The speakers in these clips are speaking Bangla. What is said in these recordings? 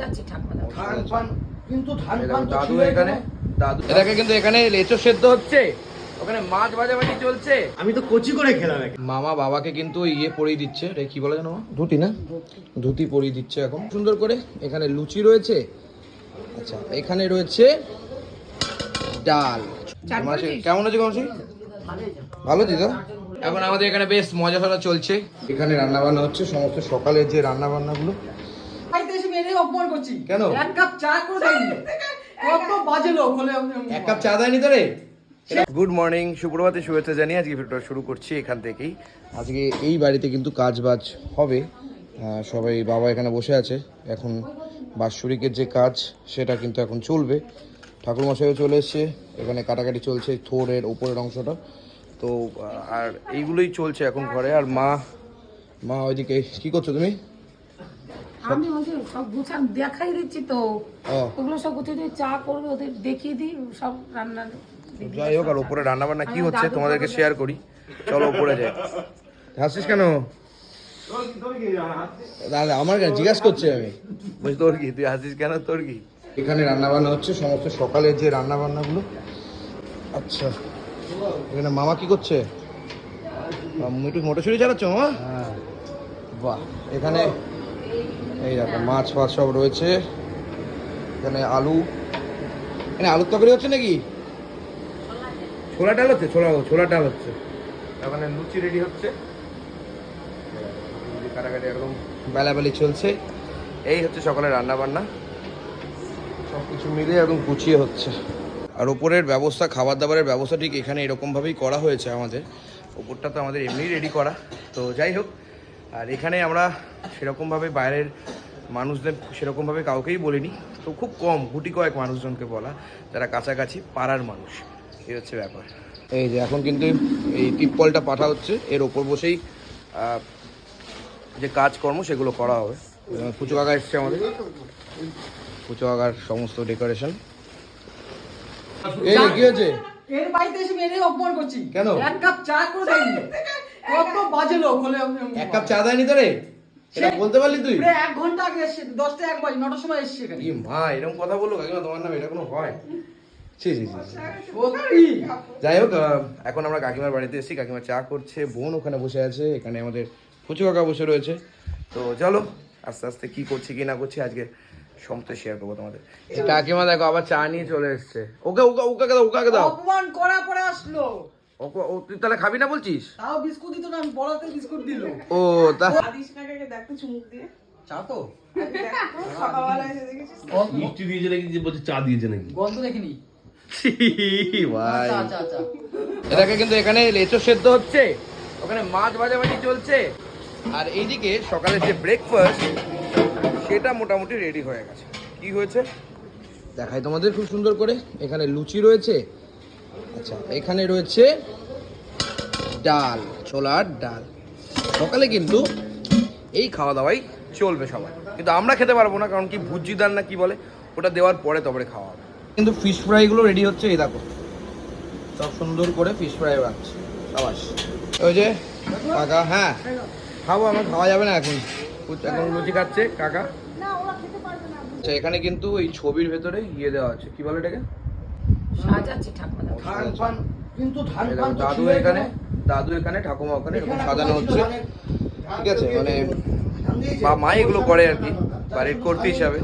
সাজাচ্ছি ঠাকুমা ধান পান কিন্তু ধান পান দাদু এখানে দাদু। এটাকে কিন্তু এখানে লেচো সেদ্ধ হচ্ছে ওখানে মাছ ভাজাভাজি চলছে। আমি তো কচি করে খেলাম মামা বাবাকে কিন্তু ইয়ে পরিয়ে দিচ্ছে এটা কি বলে জানো? ধুতি না? ধুতি পরিয়ে দিচ্ছে এখন। সুন্দর করে এখানে লুচি রয়েছে। আচ্ছা এখানে রয়েছে ডাল। কেমন আছে মাসি? ভালো দিদা এখন আমাদের এখানে বেশ মজা সজা চলছে। এখানে রান্না বান্না হচ্ছে সমস্ত সকালের যে রান্না বান্নাগুলো বাড়িতে অপমান করছি। কেন? এক কাপ চা করে দেয়নি। কত বাজে লোক হলে এক কাপ চা দেয়নি তো রে গুড মর্নিং সুপ্রভাতে শুভেচ্ছা জানিয়ে আজকে ভিডিওটা শুরু করছি এখান থেকেই। আজকে এই বাড়িতে কিন্তু কাজ বাজ হবে সবাই বাবা এখানে বসে আছে। এখন বাৎসরিকের যে কাজ সেটা কিন্তু এখন চলবে। ঠাকুরমশাইও চলে এসছে। এখানে কাটাকাটি চলছে থোরের ওপরের অংশটা। তো আর এইগুলোই চলছে এখন ঘরে। আর মা মা ওইদিকে কি করছ তুমি? আমি ওদের সব গুছান দেখাই দিচ্ছি তো। ও। ওগুলো সব গুছিয়ে দিয়ে চা করবে ওদের দেখিয়ে দিই সব রান্না যাই হোক আর উপরে রান্না বান্না কি হচ্ছে তোমাদেরকে শেয়ার করি। চলো উপরে যাই। হাসিস কেন? দাদা আমার কেন? জিজ্ঞাসা করছি আমি। বলছি তোর কি? তুই হাসিস কেন? তোর কি? এখানে রান্না বান্না হচ্ছে সমস্ত সকালের যে রান্না বান্নাগুলো। আচ্ছা এখানে মামা কি করছে? একটু মোটরছুরি চালাচ্ছ মামা? বাহ এখানে এই দেখো মাছ ফাছ সব রয়েছে। এখানে আলু। এখানে আলুর তরকারি হচ্ছে নাকি? ছোলা ডাল হচ্ছে? ছোলা ছোলা ডাল হচ্ছে। ওখানে লুচি রেডি হচ্ছে। কাটাকাটি একদম বেলাবেলি চলছে। এই হচ্ছে সকালে রান্না বান্না সব কিছু মিলে একদম গুছিয়ে হচ্ছে। আর ওপরের ব্যবস্থা খাবার দাবারের ব্যবস্থা ঠিক এখানে এরকমভাবেই করা হয়েছে আমাদের। ওপরটা তো আমাদের এমনি রেডি করা। তো যাই হোক আর এখানে আমরা সেরকমভাবে বাইরের মানুষদের সেরকমভাবে কাউকেই বলিনি তো খুব কম গুটি কয়েক মানুষজনকে বলা যারা কাছাকাছি পাড়ার মানুষ। এই হচ্ছে ব্যাপার। এই যে এখন কিন্তু এই টিপ্পলটা পাঠা হচ্ছে এর ওপর বসেই যে কাজকর্ম সেগুলো করা হবে। পুচু কাকা এসছে আমাদের। পুচু কাকার সমস্ত ডেকোরেশন। এই কি হয়েছে? এর বাড়িতে এসে মেরে অপমান করছি। কেন? এক কাপ চা করে দেয়নি কত বাজে লোক হলে এক কাপ চা দেয়নি বলতে পারলি তুই? এক ঘণ্টা আগে এসছে দশটা এক বাজে নটার সময় এসছে এখানে। ই মা এরকম কথা বলল কাকিমা তোমার নামে এটা কোনো হয়। যাই হোক এখন আমরা কাকিমার বাড়িতে এসেছি। কাকিমা চা করছে বোন ওখানে বসে আছে এখানে আমাদের ফুচু কাকা বসে রয়েছে। তো চলো আস্তে আস্তে কি করছি কি না করছি আজকে সমস্ত শেয়ার করব তোমাদের। কাকিমা দেখো আবার চা নিয়ে চলে এসছে। ওকে ওকে ওকে দাও ওকে দাও। অপমান করা পরে আসলো। ও তুই তাহলে খাবি না বলছিস? তাও বিস্কুট দিত না আমি বড়াতে বিস্কুট দিল। ও তা আদিস কাকাকে দেখতো চুমুক দিয়ে। চা তো? মিষ্টি দিয়েছে নাকি যে বলছে চা দিয়েছে নাকি? গন্ধ দেখিনি। ভাই। চা চা চা। এটাকে কিন্তু এখানে লেচো সেদ্ধ হচ্ছে ওখানে মাছ ভাজাভাজি চলছে। আর এইদিকে সকালের যে ব্রেকফাস্ট সেটা মোটামুটি রেডি হয়ে গেছে। কি হয়েছে? দেখাই তোমাদের খুব সুন্দর করে। এখানে লুচি রয়েছে আচ্ছা এখানে রয়েছে ডাল ছোলার ডাল। সকালে কিন্তু এই খাওয়া দাওয়াই চলবে সবাই কিন্তু আমরা খেতে পারব না কারণ কি ভুজি ডাল না কি বলে ওটা দেওয়ার পরে তবে খাওয়া হবে। কিন্তু ফিশ ফ্রাইগুলো রেডি হচ্ছে এই দেখো। সব সুন্দর করে ফিশ ফ্রাই বানাচ্ছে সাবাস ওই যে কাকা হ্যাঁ খাব আমার খাওয়া যাবে না এখন। এখন লুচি খাচ্ছে কাকা। আচ্ছা এখানে কিন্তু এই ছবির ভেতরে ইয়ে দেওয়া আছে কি বলে এটাকে? সাজাচ্ছি ঠাকুমা ধান পান কিন্তু ধান পান দাদু এখানে দাদু এখানে ঠাকুমা ওখানে এরকম সাজানো হচ্ছে। ঠিক আছে মানে বা মা এগুলো করে আর কি বাড়ির করতে হিসাবে।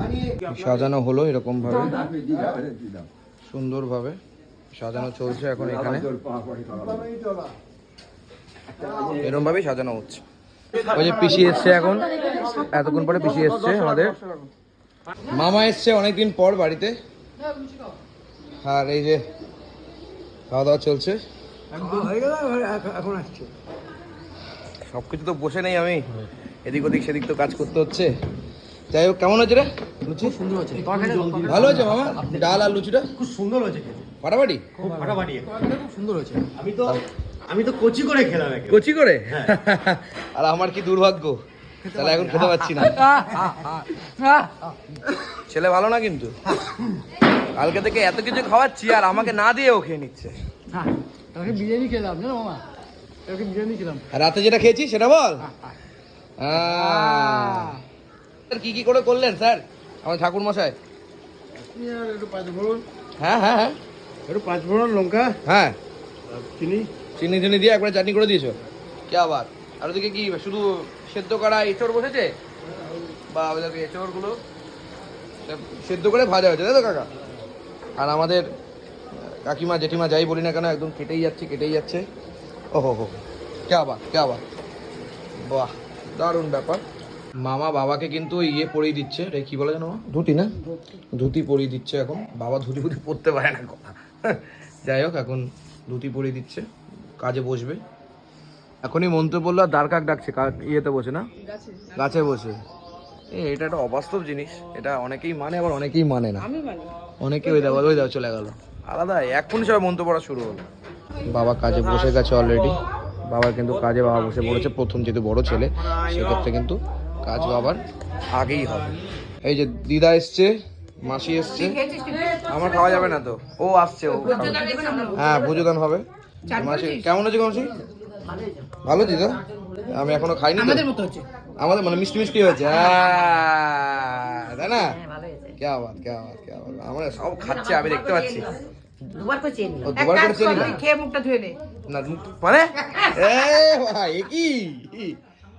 সাজানো হলো এরকম ভাবে সুন্দরভাবে সাজানো চলছে এখন এখানে। এরকম ভাবেই সাজানো হচ্ছে। ওই যে পিসি এসছে এখন। এতক্ষণ পরে পিসি এসছে আমাদের। মামা এসছে অনেকদিন পর বাড়িতে। আর এই যে খাওয়া দাওয়া চলছে সবকিছু তো বসে নেই আমি। এদিক ওদিক সেদিক তো কাজ করতে হচ্ছে। যাই হোক কেমন হচ্ছে রে? লুচি? সুন্দর হচ্ছে ভালো হয়েছে মামা? ডাল আর লুচিটা? খুব সুন্দর হয়েছে। ফাটাফাটি? খুব ফাটাফাটি। খুব সুন্দর হচ্ছে আমি তো আমি তো কচি করে খেলাম। কচি করে? আর আমার কি দুর্ভাগ্য? তাহলে এখন খেতে পাচ্ছি না। ছেলে ভালো না কিন্তু? কালকে থেকে এত কিছু খাওয়াচ্ছি আর আমাকে না দিয়েও খেয়ে নিচ্ছে। হ্যাঁ তোকে বিরিয়ানি খেলাম জানো মামা? তোকে বিরিয়ানি খেলাম। আর রাতে যেটা খেয়েছি সেটা বল। স্যার কি কি করে করলেন স্যার? আমার ঠাকুর মশাই একটু পাঁচ ফোড়ন। হ্যাঁ হ্যাঁ হ্যাঁ। একটু পাঁচ ফোড়ন লঙ্কা। হ্যাঁ। চিনি চিনি। চিনি দিয়ে একবারে চাটনি করে দিয়েছ? কে আবার আর ওদিকে কি, শুধু সেদ্ধ করা এঁচড় বসেছে? বা ওদেরকে এঁচড়গুলো সেদ্ধ করে ভাজা হয়েছে, তাই তো কাকা? আর আমাদের কাকিমা, জেঠিমা যাই বলি না কেন, একদম কেটেই যাচ্ছে কেটেই যাচ্ছে। ওহো হো কে আবার কে আবার বাহ, দারুণ ব্যাপার। মামা বাবাকে কিন্তু ইয়ে পরিয়ে দিচ্ছে রে কি বলে জানো ধুতি না? ধুতি পরিয়ে দিচ্ছে এখন। বাবা ধুতি ফুতি পরতে পারে না যাই হোক, এখন ধুতি পরিয়ে দিচ্ছে, কাজে বসবে। এখনই মন্ত্র বলল আর দ্বার কাক ডাকছে ইয়েতে বসে না? গাছে। বসে। এ এটা একটা অবাস্তব জিনিস। এটা অনেকেই মানে আবার অনেকেই মানে না। আমি অনেকে ওই দাও ওই দাও চলে গেল। আলাদা এখন সবাই মন্ত্র পড়া শুরু হলো। বাবা কাজে বসে গেছে অলরেডি বাবার কিন্তু কাজে বাবা বসে পড়েছে প্রথম যেহেতু বড় ছেলে সেক্ষেত্রে কিন্তু কাজ বাবার আগেই হবে। এই যে দিদা এসছে মাসি এসছে। আমার খাওয়া যাবে না তো। ও আসছে ও। হ্যাঁ পুজোদান হবে। মাসি কেমন আছে মাসি? ভালো দিদা? আমি এখনও খাইনি আমাদের মতো হচ্ছে। আমাদের মানে মিষ্টি মিষ্টি হয়েছে। হ্যাঁ, তাই না? কে আমরা সব খাচ্ছে আমি দেখতে পাচ্ছি। দুবার করে চেয়ে ও, দুবার করে চেয়ে নিলাম। খেয়ে মুখটা ধুয়ে নে। না মানে এ ভাই এ কি?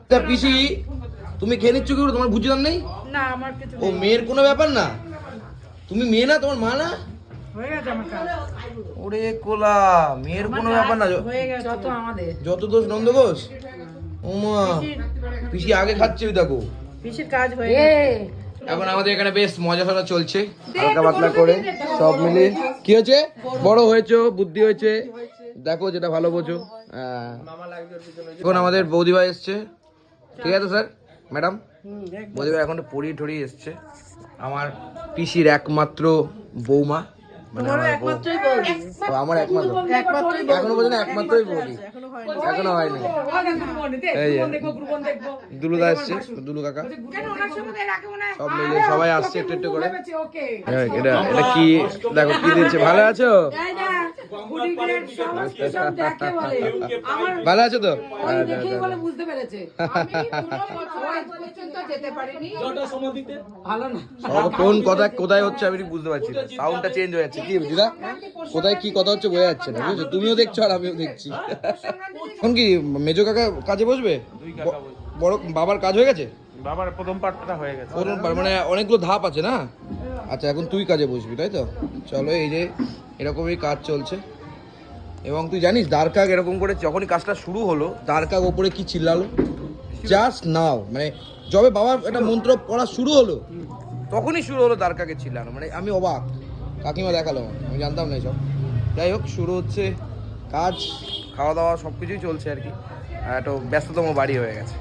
তা পিসি তুমি খেয়ে নিচ্ছ কি? তোমার বুঝলাম নেই? না আমার কিছু ও মেয়ের কোনো ব্যাপার না? তুমি মেয়ে না তোমার মা না? হয়ে গেছে আমার কাজ। ওরে কোলা মেয়ের কোনো ব্যাপার না হয়ে গেছে যত আমাদের। যত দোষ নন্দ ঘোষ ওমা পিসি আগে খাচ্ছে ওই দেখো। পিসির কাজ হয়ে এখন আমাদের এখানে বেশ মজা সজা চলছে হালকা পাতলা করে সব মিলিয়ে। কি হয়েছে? বড় হয়েছো বুদ্ধি হয়েছে? দেখো যেটা ভালো বোঝো। হ্যাঁ। এখন আমাদের বৌদিভাই এসছে। ঠিক আছে স্যার? ম্যাডাম? বৌদিভাই এখন পড়িয়ে ঠড়িয়ে এসছে। আমার পিসির একমাত্র বৌমা। মানে আমার ও, আমার একমাত্র। এখনও পর্যন্ত একমাত্রই বৌদি এখনও হয়নি। এই দুলু দা এসছে দুলু কাকা। সব মিলিয়ে সবাই আসছে একটু একটু করে। হ্যাঁ, এটা এটা কি দেখো কি দিচ্ছে ভালো আছো? ভালো আছো তো? দেখেই বলে বুঝতে পেরেছে। যেতে পারিনি? ভালো না। সব কোন কথা কোথায় হচ্ছে আমি ঠিক বুঝতে পারছি না। সাউন্ডটা চেঞ্জ হয়ে যাচ্ছে। কি দিদা কোথায় কি কথা হচ্ছে বোঝা যাচ্ছে না বুঝছ? তুমিও দেখছ আর আমিও দেখছি। এখন কি মেজো কাকা কাজে বসবে? বড় বাবার কাজ হয়ে গেছে? বাবার প্রথম পার্টটা হয়ে গেছে। প্রথম বার- মানে অনেকগুলো ধাপ আছে না? আচ্ছা এখন তুই কাজে বসবি তাই তো? চলো এই যে এরকমই কাজ চলছে। এবং তুই জানিস দ্বারকাক এরকম করে যখনই কাজটা শুরু হলো দ্বারকাক ওপরে কি চিল্লালো? জাস্ট নাও মানে যবে বাবার একটা মন্ত্র পড়া শুরু হলো, তখনই শুরু হলো দ্বারকাকে চিল্লানো। মানে আমি অবাক। কাকিমা দেখাল আমি জানতাম না এসব। যাই হোক, শুরু হচ্ছে কাজ, খাওয়া দাওয়া সব কিছুই চলছে আর কি। একটা ব্যস্ততম বাড়ি হয়ে গেছে।